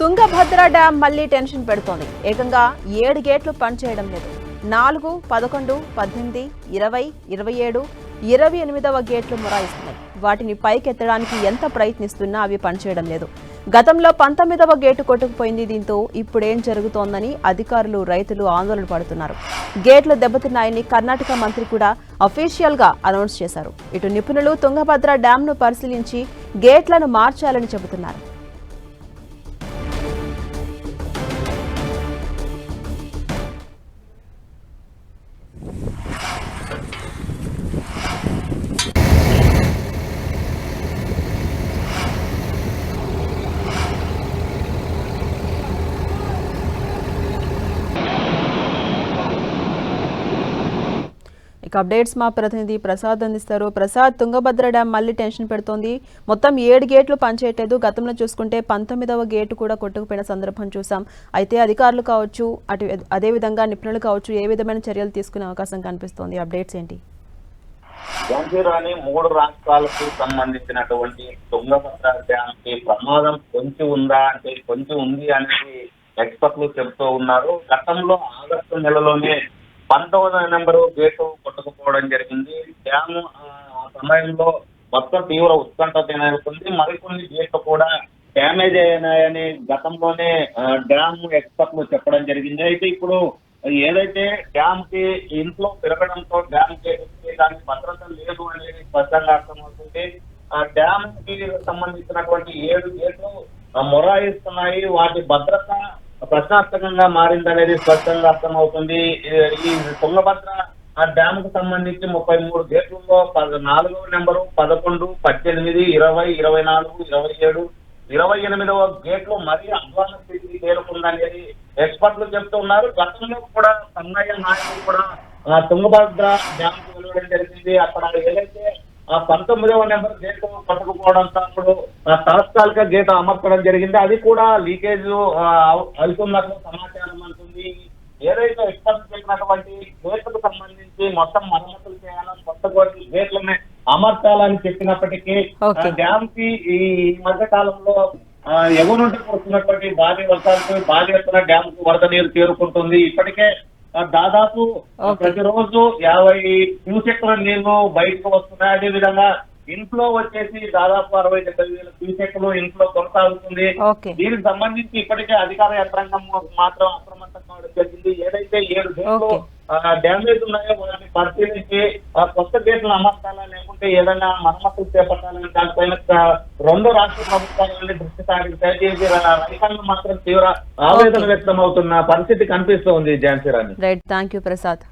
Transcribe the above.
Tungabhadra dam మళ్ళీ tension పెడుతోంది. ఏకంగా ఏడు గేట్లు పనిచేయడం లేదు. నాలుగు పదకొండు పద్దెనిమిది ఇరవై ఇరవై ఏడు ఇరవై ఎనిమిదవ గేట్లు మొరాయిస్తున్నాయి. వాటిని పైకెత్తడానికి ఎంత ప్రయత్నిస్తున్నా అవి పనిచేయడం లేదు. గతంలో పంతొమ్మిదవ గేటు కొట్టుకుపోయింది. దీంతో ఇప్పుడేం జరుగుతోందని అధికారులు రైతులు ఆందోళన పడుతున్నారు. గేట్లు దెబ్బతిన్నాయని కర్ణాటక మంత్రి కూడా అఫీషియల్గా అనౌన్స్ చేశారు. ఇటు నిపుణులు తుంగభద్ర డ్యాంను పరిశీలించి గేట్లను మార్చాలని చెబుతున్నారు. ఇక అప్డేట్స్ మా ప్రతినిధి ప్రసాద్ అందిస్తారు. ప్రసాద్ తుంగభద్ర డ్యామ్ మళ్ళీ టెన్షన్ పెడుతోంది. మొత్తం ఏడు గేట్లు పనిచేయట్లేదు. గతంలో చూసుకుంటే పంతొమ్మిదవ గేటు కూడా కొట్టుకుపోయిన సందర్భం చూసాం అయితే అధికారులు కావచ్చు అటు అదేవిధంగా నిపుణులు కావచ్చు ఏ విధమైన చర్యలు తీసుకునే అవకాశం కనిపిస్తోంది? అప్డేట్స్ ఏంటి? రాని మూడు రాష్ట్రాలకు సంబంధించినటువంటి తుంగభద్ర డ్యామ్కి ప్రమాదం కొంచెం ఉందా అంటే కొంచెం ఉంది అనేది ఎక్స్పర్ట్లు చెప్తూ ఉన్నారు. గతంలో ఆగస్టు నెలలోనే పంతొమ్మిదవ నెంబరు గేటు కొట్టుకుపోవడం జరిగింది. డ్యామ్ ఆ సమయంలో మొత్తం తీవ్ర ఉత్కంఠ నెలకొంది మరికొన్ని గేట్లు కూడా డ్యామేజ్ అయినాయని గతంలోనే డ్యామ్ ఎక్స్పర్ట్లు చెప్పడం జరిగింది. అయితే ఇప్పుడు ఏదైతే డ్యామ్కి ఇంట్లో పెరగడంతో డ్యామ్ దానికి భద్రత లేదు అనేది స్పష్టంగా అర్థమవుతుంది. ఆ డ్యామ్కి సంబంధించినటువంటి ఏడు గేట్లు మొరాయిస్తున్నాయి. వాటి భద్రత ప్రశ్నార్థకంగా మారిందనేది స్పష్టంగా అర్థమవుతుంది. ఈ- ఈ తుంగభద్ర ఆ డ్యామ్కు సంబంధించి ముప్పై మూడు గేట్లలో పద- నాలుగవ నెంబరు పదకొండు పద్దెనిమిది ఇరవై ఇరవై నాలుగు ఇరవై ఏడు ఇరవై ఎనిమిదవ గేట్లు మరీ అధ్వాన స్థితికి చేరుకుందనేది ఎక్స్పర్ట్లు చెప్తున్నారు గతంలో కూడా సంగయ్య నాయకులు కూడా ఆ తుంగభద్ర డ్యామ్కు వెళ్ళడం జరిగింది. అక్కడ ఏదైతే ఆ పంతొమ్మిదవ నెంబర్ గేటు పట్టుకుపోవడంతో అప్పుడు తాత్కాలిక గేటు అమర్చడం జరిగింది. అది కూడా లీకేజ్ అవుతున్నట్లు సమాచారం అంటుంది ఏదైతే ఎక్స్పర్ట్ చెప్పినటువంటి గేట్లకు సంబంధించి మొత్తం మరమ్మతులు చేయాలని కొత్త గోటి గేట్లని అమర్చాలని చెప్పినప్పటికీ. డ్యామ్కి ఈ మధ్య కాలంలో ఎగువ నుండి కురుస్తున్నటువంటి భారీ వర్షాలతో భారీ ఎత్తున డ్యామ్కు వరద నీరు చేరుకుంటుంది. ఇప్పటికే దాదాపు. ప్రతిరోజు యాభై క్యూసెక్ల నీళ్ళు బయటకు వస్తున్నాయి అదే విధంగా ఇంట్లో వచ్చేసి దాదాపు అరవై డెబ్బై వేల క్యూసెక్లు ఇంట్లో కొనసాగుతుంది దీనికి సంబంధించి ఇప్పటికే అధికార యంత్రాంగం మాత్రం అప్రమత్తం కావడం జరిగింది ఏదైతే ఏడు Okay. డ్యామేజ్ ఉన్నాయో? వాటిని పరిశీలించి కొత్త గేట్లు అమర్చాలా? లేకుంటే ఏదైనా మరమ్మతులు చేపట్టాలని దానిపైన రెండు రాష్ట్ర ప్రభుత్వాలని దృష్టి సారించాయి దీనికి రైతాంగం మాత్రం తీవ్ర ఆవేదన వ్యక్తం అవుతున్న పరిస్థితి కనిపిస్తోంది Jhansi Rani. Right thank you Prasad